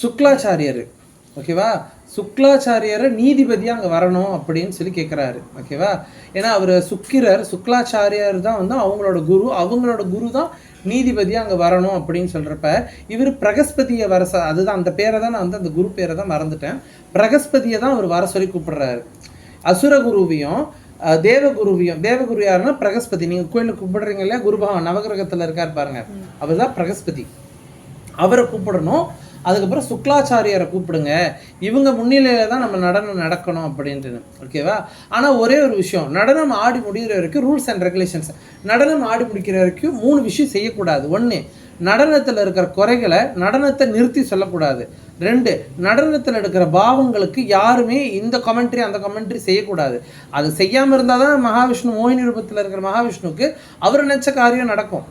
சுக்லாச்சாரியர். ஓகேவா? சுக்லாச்சாரியரை நீதிபதியாக அங்கே வரணும் அப்படின்னு சொல்லி கேட்குறாரு ஓகேவா? ஏன்னா அவர் சுக்கிரர் சுக்லாச்சாரியார் தான் வந்து அவங்களோட குரு. அவங்களோட குரு தான் நீதிபதியாக அங்கே வரணும் அப்படின்னு சொல்கிறப்ப இவர் பிரகஸ்பதியை வர ச அதுதான் அந்த பேரை தான் நான் வந்து அந்த குரு பேரை தான் மறந்துட்டேன். பிரகஸ்பதியை தான் அவர் வர சொல்லி கூப்பிடுறாரு. அசுரகுருவையும் தேவகுருவையும் தேவகுரு யாருன்னா பிரகஸ்பதி. நீங்கள் கோயிலில் கும்பிடுறீங்க இல்லையா? குருபகவான் நவகிரகத்தில் இருக்கார் பாருங்க. அவர் தான் பிரகஸ்பதி. அவரை கூப்பிடணும். அதுக்கப்புறம் சுக்லாச்சாரியரை கூப்பிடுங்க. இவங்க முன்னிலையில தான் நம்ம நடனம் நடக்கணும் அப்படின்றது. ஓகேவா ஆனால் ஒரே ஒரு விஷயம். நடனம் ஆடி முடிகிற வரைக்கும் ரூல்ஸ் அண்ட் ரெகுலேஷன்ஸ் நடனம் ஆடி முடிக்கிற வரைக்கும் மூணு விஷயம் செய்யக்கூடாது. ஒன்று நடனத்தில் இருக்கிற குறைகளை நடனத்தை நிறுத்தி சொல்லக்கூடாது. ரெண்டு நடனத்தில் எடுக்கிற பாவங்களுக்கு யாருமே இந்த கமெண்ட்ரி அந்த கமெண்ட்ரி செய்யக்கூடாது. அது செய்யாமல் இருந்தால் தான் மகாவிஷ்ணு மோகினி ரூபத்தில் இருக்கிற மகாவிஷ்ணுவுக்கு அவர் நினச்ச காரியம் நடக்கும்.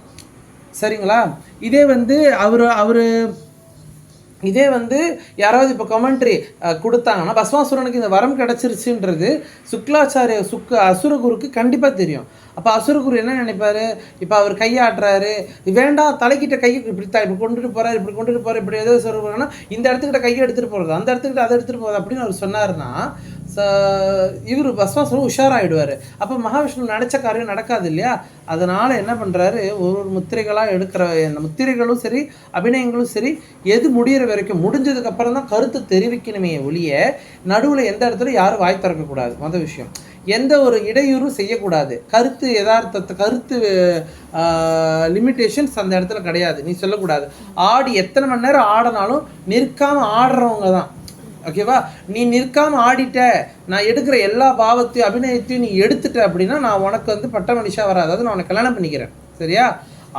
சரிங்களா? இதே வந்து அவர் அவர் இதே வந்து யாராவது இப்போ கமெண்ட்ரி கொடுத்தாங்கன்னா பஸ்வாசுரனுக்கு இந்த வரம் கிடச்சிருச்சுன்றது சுக்லாச்சாரிய சுக்க அசுரகுருக்கு கண்டிப்பாக தெரியும். அப்போ அசுரகுரு என்ன நினைப்பார்? இப்போ அவர் கையாட்டுறாரு. வேண்டாம் தலைக்கிட்ட கையை இப்படி த இப்படி கொண்டுட்டு போகிறார் இப்படி கொண்டுட்டு போகிறார் இப்படி ஏதோ சொல்கிறாங்கன்னா இந்த இடத்துக்கிட்ட கையை எடுத்துகிட்டு போகிறது அந்த இடத்துக்கிட்ட அதை எடுத்துகிட்டு போகிறது அப்படின்னு அவர் சொன்னார்னா ச இவர் பஸ்வாசனும் உஷாராயிடுவார். அப்போ மகாவிஷ்ணு நினச்ச காரியம் நடக்காது இல்லையா? அதனால் என்ன பண்ணுறாரு ஒரு ஒரு முத்திரைகளாக எடுக்கிற அந்த முத்திரைகளும் சரி அபிநயங்களும் சரி எது முடியிற வரைக்கும் முடிஞ்சதுக்கப்புறம் தான் கருத்து தெரிவிக்கணுமே ஒழிய நடுவில் எந்த இடத்துல யாரும் வாய் திறக்கக்கூடாது மொதல் விஷயம். எந்த ஒரு இடையூறும் செய்யக்கூடாது. கருத்து யதார்த்தத்தை கருத்து லிமிட்டேஷன்ஸ் அந்த இடத்துல கிடையாது. நீ சொல்லக்கூடாது. ஆடி எத்தனை மணி நேரம் ஆடினாலும் நிற்காமல் ஆடுறவங்க தான். ஓகேவா நீ நிற்காம ஆடிட்ட. நான் எடுக்கிற எல்லா பாவத்தையும் அபிநயத்தையும் நீ எடுத்துட்ட அப்படின்னா நான் உனக்கு வந்து பட்ட மனுஷா வராது. அதாவது நான் உனக்கு கல்யாணம் பண்ணிக்கிறேன். சரியா?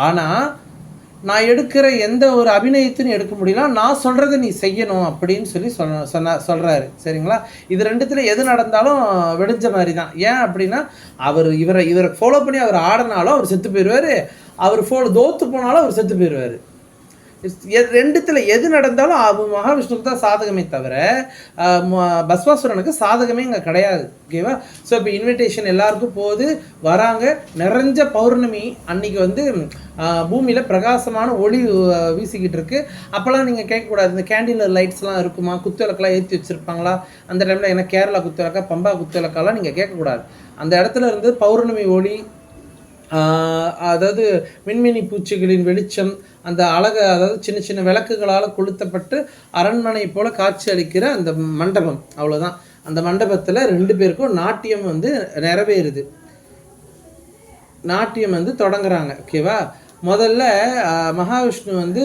ஆனால் நான் எடுக்கிற எந்த ஒரு அபிநயத்தையும் எடுக்க முடியல நான் சொல்கிறத நீ செய்யணும் அப்படின்னு சொல்லி சொன்ன சொன்ன சொல்கிறாரு சரிங்களா? இது ரெண்டுத்தில் எது நடந்தாலும் வெடிஞ்ச மாதிரி தான் ஏன் அப்படின்னா அவர் இவரை இவரை ஃபாலோ பண்ணி அவர் ஆடினாலும் அவர் செத்து போயிடுவார் அவர் ஃபோலோ தோத்து போனாலும் அவர் செத்து போயிடுவார் ரெண்டுத்தில் எது நடந்தாலும் அவ மகாவிஷ்ணுக்கு தான் சாதகமே தவிர ம- பஸ்வாசுரனுக்கு சாதகமே இங்கே கிடையாது ஓகேவா ஸோ இப்போ இன்விடேஷன் எல்லாருக்கும் போகுது வராங்க. நிறைஞ்ச பௌர்ணமி அன்னைக்கு வந்து பூமியில் பிரகாசமான ஒளி வீசிக்கிட்டு இருக்கு. அப்போல்லாம் நீங்கள் கேட்கக்கூடாது இந்த கேண்டில் லைட்ஸ்லாம் இருக்குமா? குத்துவிளக்கெல்லாம் ஏற்றி வச்சுருப்பாங்களா? அந்த டைமில் ஏன்னா கேரளா குத்துவிளக்கா பம்பா குத்துவிளக்காலாம் நீங்கள் கேட்கக்கூடாது. அந்த இடத்துல இருந்து பௌர்ணமி ஒளி அதாவது மின்மினி பூச்சிகளின் வெளிச்சம் அந்த அழக அதாவது சின்ன சின்ன விளக்குகளால் கொளுத்தப்பட்டு அரண்மனை போல் காட்சி அளிக்கிற அந்த மண்டபம். அவ்வளோதான் அந்த மண்டபத்தில் ரெண்டு பேருக்கும் நாட்டியம் வந்து நிறைவேறுது. நாட்டியம் வந்து தொடங்குறாங்க ஓகேவா முதல்ல மகாவிஷ்ணு வந்து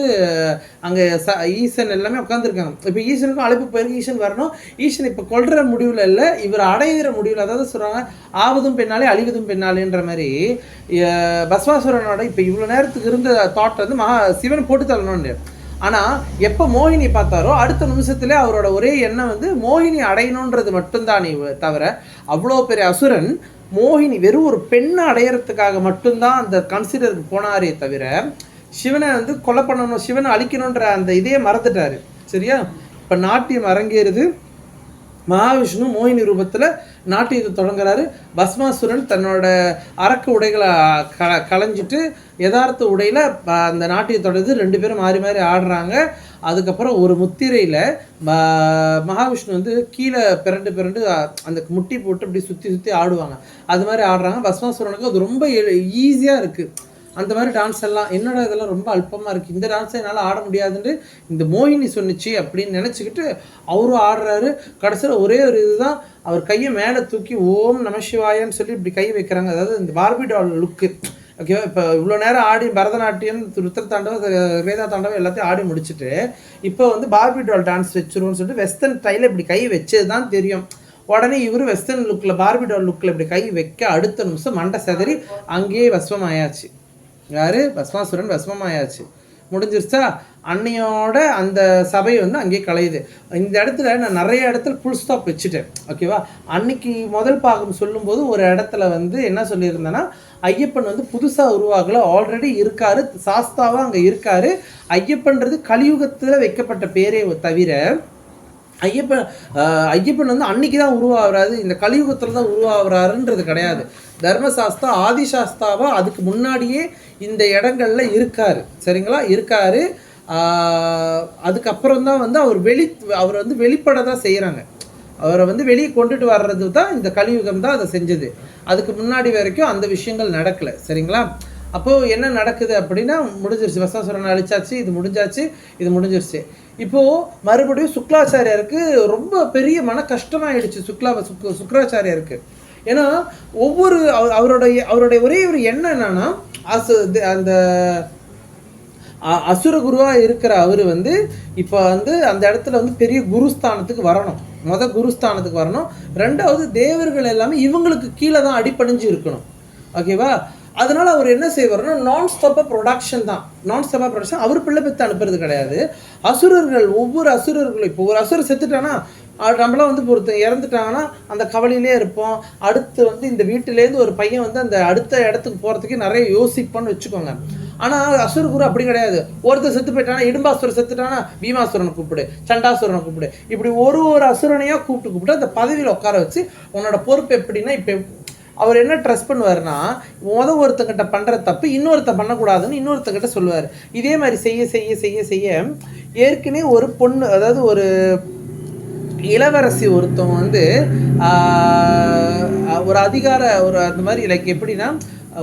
அங்கே ச ஈசன் எல்லாமே உட்காந்துருக்காங்க இப்போ ஈசனுக்கும் அழைப்பு போயிருக்கு ஈசன் வரணும். ஈசன் இப்போ கொள்கிற முடிவில் இல்லை இவர் அடைகிற முடிவில் அதாவது சொல்கிறாங்க ஆவதும் பெண்ணாலே அழிவதும் பெண்ணாலேன்ற மாதிரி பஸ்வாசுரனோட இப்போ இவ்வளோ நேரத்துக்கு இருந்த தாட் வந்து மகா சிவன் போட்டு தள்ளணும்னு ஆனால் எப்போ மோகினி பார்த்தாரோ அடுத்த நிமிஷத்துல அவரோட ஒரே எண்ணம் வந்து மோகினி அடையணுன்றது மட்டும்தான் தவிர அவ்வளோ பெரிய அசுரன் மோகினி வெறும் ஒரு பெண்ணை அடையறதுக்காக மட்டும்தான் அந்த கன்சிடருக்கு போனாரே தவிர சிவனை வந்து கொலை பண்ணணும் சிவனை அழிக்கணுன்ற அந்த இதையே மறந்துட்டாரு. சரியா? இப்போ நாட்டியம் அரங்கேறுது. மகாவிஷ்ணு மோகினி ரூபத்தில் நாட்டியத்தை தொடங்குறாரு. பஸ்மாசுரன் தன்னோட அரக்க உடைகளை க களைஞ்சிட்டு யதார்த்த உடையில் அந்த நாட்டியத்தோடது ரெண்டு பேரும் மாறி மாறி ஆடுறாங்க. அதுக்கப்புறம் ஒரு முத்திரையில் மகாவிஷ்ணு வந்து கீழே பிறண்டு பிறண்டு அந்த முட்டி போட்டு அப்படி சுற்றி சுற்றி ஆடுவாங்க. அது மாதிரி ஆடுறாங்க. பஸ்மாசுரனுக்கு அது ரொம்ப ஈஸியாக இருக்குது அந்த மாதிரி டான்ஸ் எல்லாம் என்னோட இதெல்லாம் ரொம்ப அல்பமாக இருக்குது இந்த டான்ஸை என்னால் ஆட முடியாதுன்னு இந்த மோகினி சொன்னுச்சு அப்படின்னு நினச்சிக்கிட்டு அவரும் ஆடுறாரு. கடைசியில் ஒரே ஒரு இதுதான் அவர் கையை மேலே தூக்கி ஓம் நம சிவாயன்னு சொல்லி இப்படி கை வைக்கிறாங்க. அதாவது இந்த பார்பி டால் லுக்கு ஓகேவா இப்போ இவ்வளோ நேரம் ஆடி பரதநாட்டியம் ருத்ர தாண்டவம் வேதா தாண்டவம் எல்லாத்தையும் ஆடி முடிச்சுட்டு இப்போ வந்து பார்பி டால் டான்ஸ் வச்சிருவோம்னு சொல்லிட்டு வெஸ்டர்ன் ஸ்டைலில் இப்படி கை வச்சது தான் தெரியும். உடனே இவர் வெஸ்டர்ன் லுக்கில் பார்பி டால் லுக்கில் இப்படி கை வைக்க அடுத்த நிமிஷம் மண்டை செதறி அங்கேயே வஸ்வம் ஆயாச்சு யாரு? பஸ்மாசுரன் வஸ்வமாயாச்சு முடிஞ்சிருச்சா? அன்னையோட அந்த சபை வந்து அங்கேயே கலையுது. இந்த இடத்துல நான் நிறைய இடத்துல ஃபுல் ஸ்டாப் வச்சுட்டேன். ஓகேவா அன்னைக்கு முதல் பாகம் சொல்லும்போது ஒரு இடத்துல வந்து என்ன சொல்லியிருந்தேன்னா ஐயப்பன் வந்து புதுசாக உருவாகல ஆல்ரெடி இருக்காரு சாஸ்தாவாக அங்கே இருக்காரு. ஐயப்பன்றது கலியுகத்தில் வைக்கப்பட்ட பேரே தவிர ஐயப்பன் ஐயப்பன் வந்து அன்னைக்கு தான் உருவாகிறாரு. இந்த கலியுகத்தில் தான் உருவாகிறாருன்றது கிடையாது. தர்மசாஸ்தா ஆதிசாஸ்தாவா அதுக்கு முன்னாடியே இந்த இடங்கள்ல இருக்காரு. சரிங்களா? இருக்காரு. அதுக்கப்புறம் தான் வந்து அவர் வெளி அவர் வந்து வெளிப்பட தான் செய்கிறாங்க அவரை வந்து வெளியே கொண்டுட்டு வர்றது தான் இந்த கலியுகம் தான் அதை செஞ்சது. அதுக்கு முன்னாடி வரைக்கும் அந்த விஷயங்கள் நடக்கலை. சரிங்களா? அப்போது என்ன நடக்குது அப்படின்னா முடிஞ்சிருச்சு. வசாசுரனை அழிச்சாச்சு இது முடிஞ்சாச்சு இது முடிஞ்சிருச்சு. இப்போது மறுபடியும் சுக்லாச்சாரியாருக்கு ரொம்ப பெரிய மன கஷ்டமாயிடுச்சு சுக்லா சுக் சுக்ராச்சாரியாருக்கு. ஏன்னா ஒவ்வொரு அவ- அவருடைய அவருடைய ஒரே ஒரு எண்ணம் என்னன்னா அந்த அ- அசுர இருக்கிற அவர் வந்து இப்போ வந்து அந்த இடத்துல வந்து பெரிய குருஸ்தானத்துக்கு வரணும். முத குருஸ்தானத்துக்கு வரணும். ரெண்டாவது தேவர்கள் எல்லாமே இவங்களுக்கு கீழே தான் அடிப்படைஞ்சு இருக்கணும். ஓகேவா அதனால் அவர் என்ன செய்வார்னா நான் ஸ்டாப்பாக ப்ரொடக்ஷன் தான். நான் ஸ்டாப்பாக ப்ரொடக்ஷன் அவர் பிள்ளை பெற்று அனுப்புறது கிடையாது. அசுரர்கள் ஒவ்வொரு அசுரர்களும் இப்போ ஒரு அசுரர் செத்துட்டானா நம்மளாம் வந்து ஒருத்தர் இறந்துட்டாங்கன்னா அந்த கவலையிலே இருப்போம். அடுத்து வந்து இந்த வீட்டிலேருந்து ஒரு பையன் வந்து அந்த அடுத்த இடத்துக்கு போகிறதுக்கு நிறைய யோசிப்போன்னு வச்சுக்கோங்க. ஆனால் அசுரகுரு அப்படி கிடையாது. ஒருத்தர் செத்து போயிட்டானா இடும்பாசுரன் செத்துட்டானா பீமாசுரனை கூப்பிடு சண்டாசுரனை கூப்பிடு. இப்படி ஒரு ஒரு அசுரனையாக கூப்பிட்டு கூப்பிட்டு அந்த பதவியில் உட்கார வச்சு உன்னோட பொறுப்பு எப்படின்னா இப்போ அவர் என்ன ட்ரெஸ் பண்ணுவார்னா முத ஒருத்தங்கிட்ட பண்ணுற தப்பு இன்னொருத்த பண்ணக்கூடாதுன்னு இன்னொருத்தங்கிட்ட சொல்லுவார். இதே மாதிரி செய்ய செய்ய செய்ய செய்ய ஏற்கனவே ஒரு பொண்ணு அதாவது ஒரு இளவரசி ஒருத்தவங்க வந்து ஒரு அதிகார ஒரு அந்த மாதிரி லைக் எப்படின்னா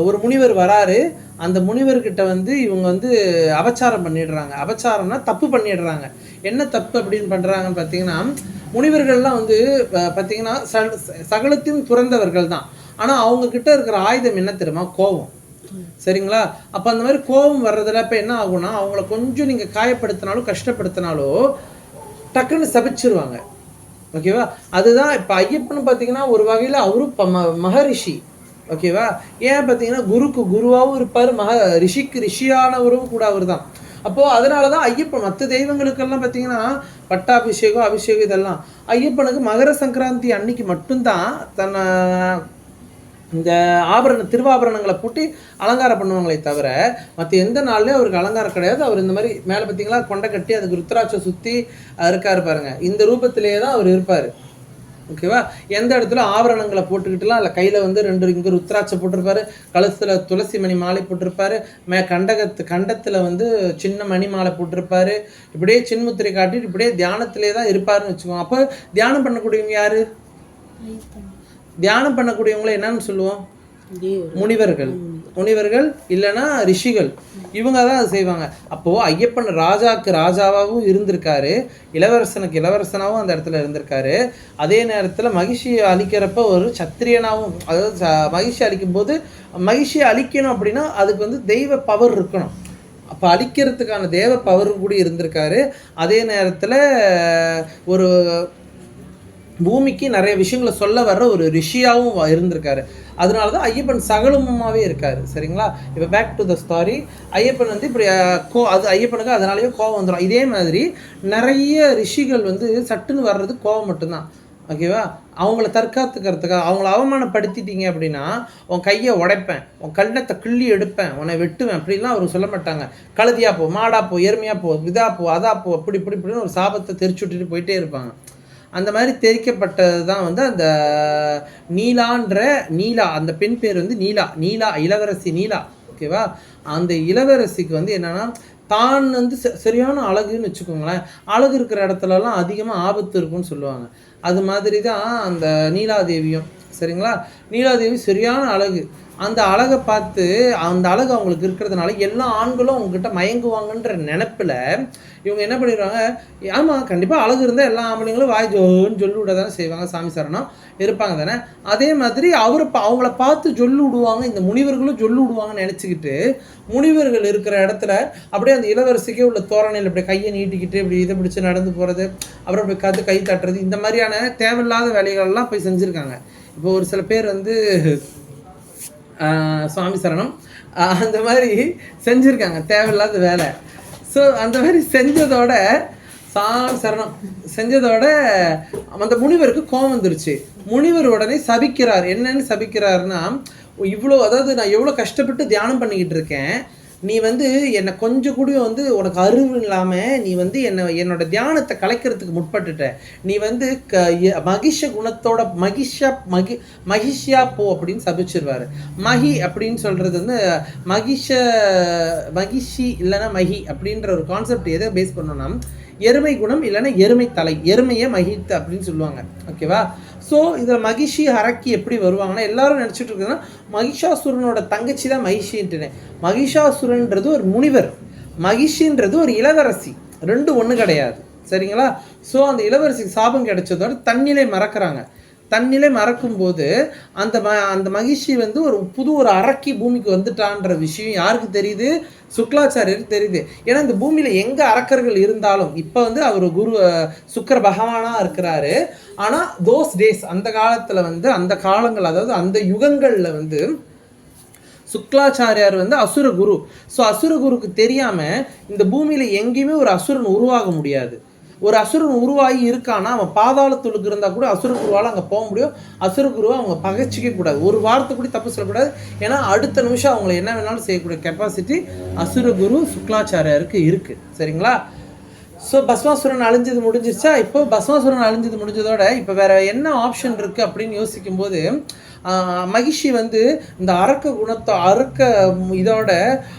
ஒரு முனிவர் வராரு. அந்த முனிவர்கிட்ட வந்து இவங்க வந்து அபச்சாரம் பண்ணிடுறாங்க. அபச்சாரம்னா தப்பு பண்ணிடுறாங்க. என்ன தப்பு அப்படின்னு பண்ணுறாங்கன்னு பார்த்தீங்கன்னா முனிவர்கள்லாம் வந்து பார்த்தீங்கன்னா ச- சகலத்தையும் துறந்தவர்கள் தான். ஆனால் அவங்கக்கிட்ட இருக்கிற ஆயுதம் என்ன தெரியுமா? கோபம். சரிங்களா? அப்போ அந்த மாதிரி கோபம் வர்றதுல இப்போ என்ன ஆகும்னா அவங்கள கொஞ்சம் நீங்கள் காயப்படுத்தினாலும் கஷ்டப்படுத்தினாலோ டக்குன்னு சபிச்சிருவாங்க. ஓகேவா? அதுதான் இப்போ ஐயப்பன் பார்த்தீங்கன்னா ஒரு வகையில் அவரும் ப- ம- மகரிஷி. ஓகேவா ஏன் பார்த்தீங்கன்னா குருக்கு குருவாகவும் இருப்பார் மக ரிஷிக்கு ரிஷியானவரும் கூட அவர் தான் அப்போது அதனால தான் ஐயப்பன் மற்ற தெய்வங்களுக்கெல்லாம் பார்த்தீங்கன்னா பட்டாபிஷேகம் அபிஷேகம் இதெல்லாம். ஐயப்பனுக்கு மகர சங்கராந்தி அன்னைக்கு மட்டும்தான் தன்னை இந்த ஆபரண திருவாபரணங்களை பூட்டி அலங்காரம் பண்ணுவாங்களே தவிர மற்ற எந்த நாள்லேயும் அவருக்கு அலங்காரம் கிடையாது. அவர் இந்த மாதிரி மேலே பார்த்தீங்களா கொண்டை கட்டி அதுக்கு ருத்ராட்சை சுற்றி இருக்காரு பாருங்க. இந்த ரூபத்திலேயே தான் அவர் இருப்பார். ஓகேவா? எந்த இடத்துல ஆபரணங்களை போட்டுக்கிட்டுலாம் இல்லை கையில் வந்து ரெண்டு இங்கே ருத்ராட்சம் போட்டிருப்பாரு கழுத்தில் துளசி மணி மாலை போட்டிருப்பாரு மே கண்டகத்து கண்டத்தில் வந்து சின்ன மணி மாலை போட்டிருப்பாரு இப்படியே சின்முத்திரை காட்டிட்டு இப்படியே தியானத்திலே தான் இருப்பாருன்னு வச்சுக்கோங்க. அப்போ தியானம் பண்ணக்கூடியவங்க யாரு? தியானம் பண்ணக்கூடியவங்களை என்னன்னு சொல்லுவோம்? முனிவர்கள். முனிவர்கள் இல்லைன்னா ரிஷிகள். இவங்க தான் அதை செய்வாங்க. அப்போது ஐயப்பன் ராஜாக்கு ராஜாவாகவும் இருந்திருக்காரு. இளவரசனுக்கு இளவரசனாகவும் அந்த இடத்துல இருந்திருக்காரு. அதே நேரத்தில் மகிழ்ச்சியை அழிக்கிறப்ப ஒரு சத்திரியனாகவும் அதாவது ச- மகிழ்ச்சி அழிக்கும் போது மகிழ்ச்சியை அழிக்கணும் அப்படின்னா அதுக்கு வந்து தெய்வ பவர் இருக்கணும். அப்போ அழிக்கிறதுக்கான தேவ பவர் கூட இருந்திருக்காரு. அதே நேரத்தில் ஒரு பூமிக்கு நிறைய விஷயங்களை சொல்ல வர்ற ஒரு ரிஷியாகவும் இருந்திருக்காரு. அதனால தான் ஐயப்பன் சகலமுமாவே இருக்காரு. சரிங்களா? இப்போ back to the story Ayyappan வந்து இப்படி கோ அது ஐயப்பனுக்கு அதனாலேயே கோவம் வந்துடும் இதே மாதிரி நிறைய ரிஷிகள் வந்து சட்டுன்னு வர்றது கோவம் மட்டும்தான். ஓகேவா அவங்கள தற்காத்துக்கிறதுக்காக அவங்கள அவமானப்படுத்திட்டீங்க அப்படின்னா உன் கையை உடைப்பேன் உன் கண்ணத்தை கிள்ளி எடுப்பேன் உன்னை வெட்டுவேன் அப்படின்லாம் அவர் சொல்ல மாட்டாங்க. கழுதியாக போ மாடா போ எருமையாக போ இதாக போ அதா போ அப்படி இப்படி இப்படின்னு ஒரு சாபத்தை தெரிச்சு விட்டுட்டு போயிட்டே இருப்பாங்க. அந்த மாதிரி தெரிக்கப்பட்டது தான் வந்து அந்த நீலான்ற நீலா அந்த பெண் பேர் வந்து நீலா நீலா இளவரசி நீலா ஓகேவா அந்த இளவரசிக்கு வந்து என்னன்னா தான் வந்து ச- சரியான அழகுன்னு வச்சுக்கோங்களேன். அழகு இருக்கிற இடத்துலலாம் அதிகமாக ஆபத்து இருக்கும்னு சொல்லுவாங்க. அது மாதிரி தான் அந்த நீலாதேவியும் சரிங்களா? நீலாதேவி சரியான அழகு. அந்த அழகை பார்த்து அந்த அழகு அவங்களுக்கு இருக்கிறதுனால எல்லா ஆண்களும் அவங்ககிட்ட மயங்குவாங்கன்ற நினப்பில் இவங்க என்ன பண்ணிடுவாங்க ஆமாம் கண்டிப்பாக அழகு இருந்தால் எல்லா ஆம்பளைங்களும் வாய் ஜோன்னு சொல்லி விட தானே செய்வாங்க சாமி சரணம் இருப்பாங்க தானே? அதே மாதிரி அவர் அவங்கள பார்த்து சொல்லி விடுவாங்க இந்த முனிவர்களும் சொல்லி விடுவாங்கன்னு நினச்சிக்கிட்டு முனிவர்கள் இருக்கிற இடத்துல அப்படியே அந்த இளவரசிக்கே உள்ள தோரணையில் இப்படி கையை நீட்டிக்கிட்டு இப்படி இதை பிடிச்சி நடந்து போகிறது அப்புறம் இப்படி கற்று கை தட்டுறது இந்த மாதிரியான தேவையில்லாத வேலைகள்லாம் போய் செஞ்சுருக்காங்க. இப்போ ஒரு சில பேர் வந்து சுவாமி சரணம். அந்த மாதிரி செஞ்சுருக்காங்க. தேவையில்லாத வேலை. ஸோ அந்த மாதிரி செஞ்சதோட சாமி சரணம் செஞ்சதோட அந்த முனிவருக்கு கோவம் வந்துருச்சு. முனிவர் உடனே சபிக்கிறார். என்னன்னு சபிக்கிறாருன்னா இவ்வளோ அதாவது நான் எவ்வளோ கஷ்டப்பட்டு தியானம் பண்ணிக்கிட்டு இருக்கேன். நீ வந்து என்னை கொஞ்சம் கூட வந்து உனக்கு அறிவு இல்லாமல் நீ வந்து என்னை என்னோட தியானத்தை கலைக்கிறதுக்கு முற்பட்டுட்ட. நீ வந்து க மகிஷ குணத்தோட மகிஷா மகி மகிஷியா போ அப்படின்னு சபிச்சிருவார். மகி அப்படின்னு சொல்கிறது வந்து மகிஷ மகிஷி இல்லைன்னா மகி அப்படின்ற ஒரு கான்செப்ட் எதை பேஸ் பண்ணோம்னா எருமை குணம் இல்லைன்னா எருமை தலை எருமையை மகித்து அப்படின்னு சொல்லுவாங்க. ஓகேவா ஸோ இதில் மகிஷி ஹரக்கி எப்படி வருவாங்கன்னா எல்லாரும் நினச்சிட்டு இருக்குன்னா மகிஷாசுரனோட தங்கச்சி தான் மகிஷின்ட்டுனே. மகிஷாசுரன்றது ஒரு முனிவர். மகிஷின்றது ஒரு இளவரசி. ரெண்டு ஒன்று கிடையாது. சரிங்களா? ஸோ அந்த இளவரசிக்கு சாபம் கிடைச்சதோட தண்ணிலே மறக்கிறாங்க. தன்னிலை மறக்கும்போது அந்த ம அந்த மகிழ்ச்சி வந்து ஒரு புது ஒரு அரக்கி பூமிக்கு வந்துட்டான்ற விஷயம் யாருக்கு தெரியுது? சுக்லாச்சாரியருக்கு தெரியுது. ஏன்னா இந்த பூமியில் எங்கே அரக்கர்கள் இருந்தாலும் இப்போ வந்து அவர் குரு சுக்கர பகவானாக இருக்கிறாரு. ஆனால் தோஸ் டேஸ் அந்த காலத்தில் வந்து அந்த காலங்கள் அதாவது அந்த யுகங்களில் வந்து சுக்லாச்சாரியார் வந்து அசுர குரு. ஸோ அசுர குருக்கு தெரியாமல் இந்த பூமியில் எங்கேயுமே ஒரு அசுரன் உருவாக முடியாது. ஒரு அசுரன் உருவாகி இருக்கானா அவன் பாதாளத்துளுக்கு இருந்தால் கூட அசுர குருவால் அங்கே போக முடியும். அசுர குருவை அவங்க பகைச்சிக்க கூடாது. ஒரு வார்த்தை கூட தப்பு சொல்லக்கூடாது. ஏன்னா அடுத்த நிமிஷம் அவங்களை என்ன வேணாலும் செய்யக்கூடிய கெப்பாசிட்டி அசுர குரு சுக்லாச்சாரியாருக்கு இருக்குது சரிங்களா? ஸோ பஸ்மாசுரன் அழிஞ்சது முடிஞ்சிருச்சா? இப்போ பஸ்மாசுரன் அழிஞ்சது முடிஞ்சதோட இப்போ வேறு என்ன ஆப்ஷன் இருக்குது அப்படின்னு யோசிக்கும்போது மகிஷி வந்து இந்த அறக்க குணத்தை அறுக்க இதோட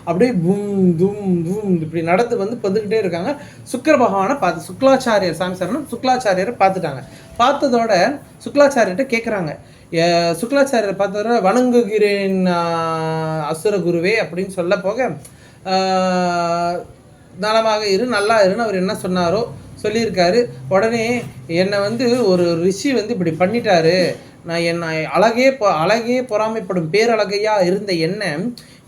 அப்படியே தும் தும் தும் இப்படி நடந்து வந்து வந்துக்கிட்டே இருக்காங்க. சுக்கர பகவானை பார்த்து சுக்லாச்சாரியர் சாமி சரணம் சுக்லாச்சாரியரை பார்த்துட்டாங்க. பார்த்ததோட சுக்லாச்சாரியர்கிட்ட கேட்குறாங்க சுக்லாச்சாரியர் பார்த்ததோட வணங்குகிறேன் அசுர குருவே அப்படின்னு சொல்ல போக நலமாக இரு நல்லா இருன்னு அவர் என்ன சொன்னாரோ சொல்லியிருக்காரு. உடனே என்னை வந்து ஒரு ரிஷி வந்து இப்படி பண்ணிட்டாரு. நான் என்னை அழகே அழகே பொறாமைப்படும் பேரழகையாக இருந்த என்ன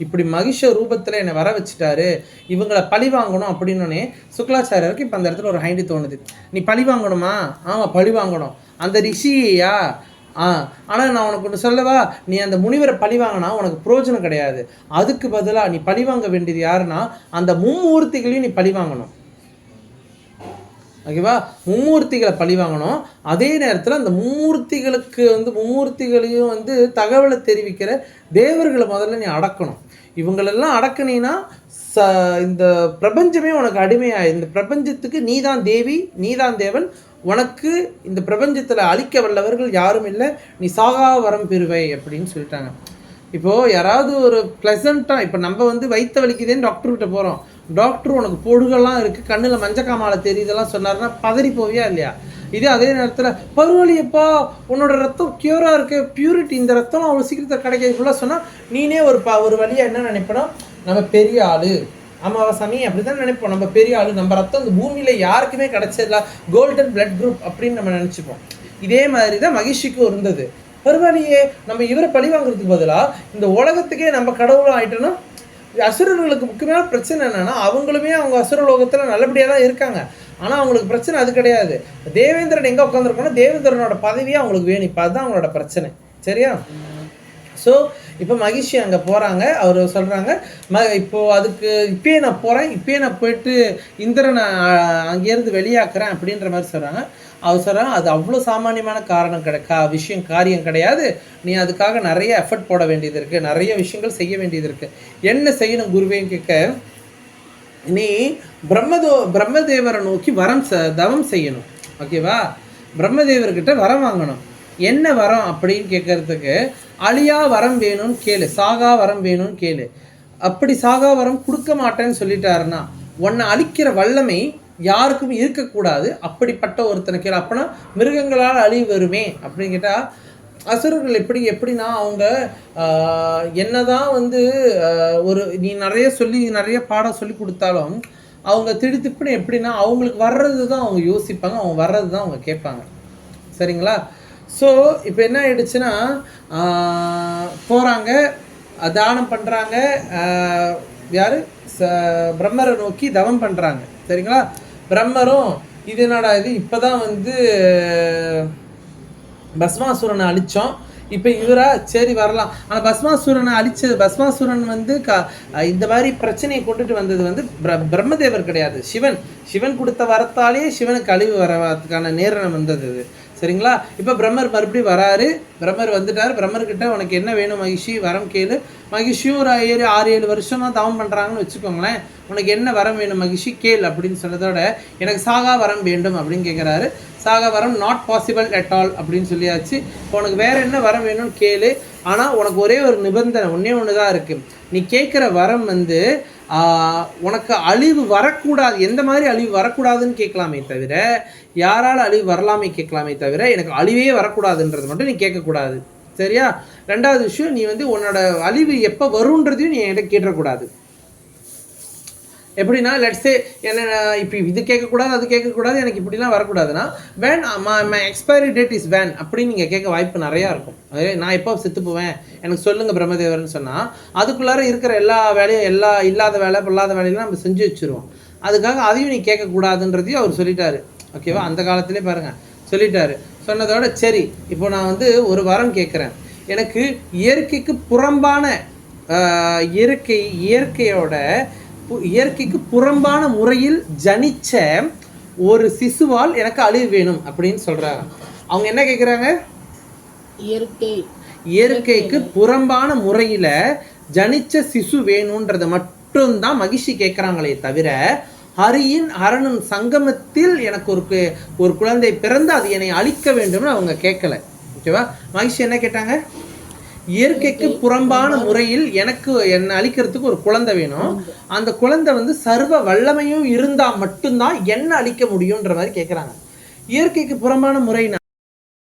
இப்படி மகிஷ ரூபத்தில் என்னை வர வச்சுட்டாரு இவங்களை பழி வாங்கணும் அப்படின்னோடனே சுக்லாச்சாரியருக்கு இப்போ அந்த இடத்துல ஒரு ஹைண்டு தோணுது. நீ பழி வாங்கணுமா? ஆமாம் பழி வாங்கணும். அந்த ரிஷியா ஆ ஆனால் நான் உனக்கு ஒன்று சொல்லவா? நீ அந்த முனிவரை பழி வாங்கினா உனக்கு பிரயோஜனம் கிடையாது. அதுக்கு பதிலாக நீ பழி வாங்க வேண்டியது யாருன்னா அந்த மும்மூர்த்திகளையும் நீ பழி வாங்கணும். ஓகேவா? மும்மூர்த்திகளை பழி வாங்கணும். அதே நேரத்தில் அந்த மும்மூர்த்திகளுக்கு வந்து மும்மூர்த்திகளையும் வந்து தகவலை தெரிவிக்கிற தேவர்களை முதல்ல நீ அடக்கணும். இவங்களெல்லாம் அடக்குனீன்னா ச இந்த பிரபஞ்சமே உனக்கு அடிமையாக இந்த பிரபஞ்சத்துக்கு நீதான் தேவி நீதான் தேவன். உனக்கு இந்த பிரபஞ்சத்தில் அழிக்க வல்லவர்கள் யாரும் இல்லை. நீ சாகா வரம் பெறுவை அப்படின்னு சொல்லிட்டாங்க. இப்போது யாராவது ஒரு ப்ளசண்ட்டாக இப்போ நம்ம வந்து வயிற்ற வலிக்குதேன்னு டாக்டர்கிட்ட போகிறோம் டாக்டர் உனக்கு பொடுகெல்லாம் இருக்குது கண்ணில் மஞ்சக்காமாலை தெரியுதெல்லாம் சொன்னாருன்னா பதறி போவியா இல்லையா? இதே அதே நேரத்தில் பரவாயில்லையப்பா உன்னோட ரத்தம் க்யூராக இருக்கு பியூரிட்டி இந்த ரத்தம் அவ்வளோ சீக்கிரத்தில் ஃபுல்லாக சொன்னால் நீனே ஒரு ப ஒரு வழியாக என்ன நினைப்பனா நம்ம பெரிய ஆள். ஆமாவா சாமி? அப்படி தான் நினைப்போம். நம்ம பெரிய ஆள் நம்ம ரத்தம் இந்த பூமியில் யாருக்குமே கிடைச்சதில்ல கோல்டன் பிளட் குரூப் அப்படின்னு நம்ம நினச்சிப்போம். இதே மாதிரி தான் மகிழ்ச்சிக்கும் இருந்தது. பரவாயில்லையே நம்ம இவரை பழி வாங்குறதுக்கு பதிலாக இந்த உலகத்துக்கே நம்ம கடவுளாக ஆயிட்டோன்னா அசுரர்களுக்கு முக்கியமான பிரச்சனை என்னென்னா அவங்களுமே அவங்க அசுர லோகத்தில் நல்லபடியாக தான் இருக்காங்க. ஆனால் அவங்களுக்கு பிரச்சனை அது கிடையாது. தேவேந்திரன் எங்கே உட்காந்துருக்கோன்னா தேவேந்திரனோட பதவியே அவங்களுக்கு வேணும். இப்போ அதுதான் அவங்களோட பிரச்சனை. சரியா? ஸோ இப்போ மகிழ்ச்சி அங்கே போகிறாங்க அவர் சொல்கிறாங்க ம இப்போது அதுக்கு இப்பயே நான் போகிறேன் இப்பயே நான் போயிட்டு இந்திரனை அங்கேருந்து வெளியாக்குறேன். அப்படின்ற மாதிரி சொல்கிறாங்க அவர் சொல்கிறாங்க அது அவ்வளோ சாமானியமான காரணம் கிடைக்கா கா விஷயம் காரியம் கிடையாது. நீ அதுக்காக நிறைய எஃபர்ட் போட வேண்டியது இருக்குது நிறைய விஷயங்கள் செய்ய வேண்டியது இருக்குது என்ன செய்யணும் குருவேன்னு கேட்க நீ பிரம்மதோ பிரம்மதேவரை நோக்கி வரம் ச தவம் செய்யணும். ஓகேவா பிரம்மதேவர்கிட்ட வரம் வாங்கணும். என்ன வரம்? அப்படின்னு கேட்கறதுக்கு அழியா வரம் வேணும்னு கேளு சாகா வரம் வேணும்னு கேளு. அப்படி சாகா வரம் கொடுக்க மாட்டேன்னு சொல்லிட்டாருன்னா உன்னை அழிக்கிற வல்லமை யாருக்கும் இருக்கக்கூடாது. அப்படிப்பட்ட ஒருத்தனை கேளு. அப்போனா மிருகங்களால் அழிவு வருமே அப்படின்னு கேட்டால் அசுரர்கள் எப்படி எப்படின்னா அவங்க என்னதான் வந்து ஒரு நீ நிறைய சொல்லி நிறைய பாடம் சொல்லி கொடுத்தாலும் அவங்க திடுத்திப்புன்னு எப்படின்னா அவங்களுக்கு வர்றது தான் அவங்க யோசிப்பாங்க. அவங்க வர்றது தான் அவங்க கேட்பாங்க. சரிங்களா? ஸோ இப்போ என்ன ஆயிடுச்சுன்னா போகிறாங்க தானம் பண்ணுறாங்க யார்? ச பிரம்மரை நோக்கி தவம் பண்ணுறாங்க சரிங்களா? பிரம்மரும் இது என்னடா இது? இப்போ தான் வந்து பஸ்மாசுரனை அழிச்சோம். இப்போ இவரா சரி வரலாம். ஆனால் பஸ்மாசுரனை அழிச்சது பஸ்மாசுரன் வந்து க இந்த மாதிரி பிரச்சனையை கொண்டுட்டு வந்தது வந்து பிர பிரம்மதேவர் கிடையாது. சிவன். சிவன் கொடுத்த வரத்தாலேயே சிவனுக்கு அழிவு வரதுக்கான நேரம் வந்தது சரிங்களா? இப்போ பிரம்மர் மறுபடியும் வராரு. பிரம்மர் வந்துட்டார். பிரம்மர்கிட்ட உனக்கு என்ன வேணும் மகிஷி? வரம் கேளு. மகிஷியும் ஒரு ஏழு ஆறு ஏழு வருஷமாக தவம் பண்ணுறாங்கன்னு வச்சுக்கோங்களேன். உனக்கு என்ன வரம் வேணும் மகிஷி? கேள் அப்படின்னு சொன்னதோட எனக்கு சாகா வரம் வேண்டும் அப்படின்னு கேட்குறாரு சாகா வரம் நாட் பாசிபிள் அட் ஆல் அப்படின்னு சொல்லியாச்சு. இப்போ உனக்கு வேறு என்ன வரம் வேணும்னு கேளு. ஆனால் உனக்கு ஒரே ஒரு நிபந்தனை ஒன்றே ஒன்று தான் இருக்குது நீ கேட்குற வரம் வந்து உனக்கு அழிவு வரக்கூடாது. எந்த மாதிரி அழிவு வரக்கூடாதுன்னு கேட்கலாமே தவிர யாரால் அழிவு வரலாமே கேட்கலாமே தவிர எனக்கு அழிவே வரக்கூடாதுன்றது மட்டும் நீ கேட்கக்கூடாது. சரியா? ரெண்டாவது விஷயம் நீ வந்து உன்னோட அழிவு எப்போ வருன்றதையும் நீ என்கிட்ட கேட்டக்கூடாது எப்படின்னா லெட்ஸே என்ன இப்போ இது கேட்கக்கூடாது அது கேட்கக்கூடாது எனக்கு இப்படிலாம் வரக்கூடாதுன்னா when my expiry date is when அப்படின்னு நீங்கள் கேட்க வாய்ப்பு நிறையா இருக்கும். அதே நான் எப்போ செத்து போவேன்? எனக்கு சொல்லுங்கள் பிரம்மதேவர்னு சொன்னால் அதுக்குள்ளார இருக்கிற எல்லா வேலையும் எல்லா இல்லாத வேலை பொல்லாத வேலையெல்லாம் நம்ம செஞ்சு வச்சுருவோம். அதுக்காக அதையும் நீ கேட்கக்கூடாதுன்றதையும் அவர் சொல்லிட்டாரு. ஓகேவா? அந்த காலத்திலே பாருங்கள் சொல்லிட்டாரு. சொன்னதோட சரி இப்போ நான் வந்து ஒரு வரம் கேட்குறேன் எனக்கு இயற்கைக்கு புறம்பான இயற்கை இயற்கையோட இயற்கைக்கு புறம்பான முறையில் ஜனிச்ச ஒரு சிசுவால் எனக்கு அழிவு வேணும் அப்படின்னு சொல்றாங்க. அவங்க என்ன கேட்குறாங்க இயற்கை. இயற்கைக்கு புறம்பான முறையில் ஜனிச்ச சிசு வேணுன்றதை மட்டும்தான் மகிழ்ச்சி கேட்குறாங்களே தவிர ஹரியின் ஹரனும் சங்கமத்தில் எனக்கு ஒரு ஒரு குழந்தை பிறந்து அது என்னை அழிக்க வேண்டும்னு அவங்க கேட்கல ஓகேவா? மகிழ்ச்சி என்ன கேட்டாங்க? இயற்கைக்கு புறம்பான முறையில் எனக்கு என்னை அழிக்கிறதுக்கு ஒரு குழந்தை வேணும். அந்த குழந்தை வந்து சர்வ வல்லமையும் இருந்தால் மட்டும்தான் என்ன அழிக்க முடியுன்ற மாதிரி கேட்குறாங்க இயற்கைக்கு புறம்பான முறைனா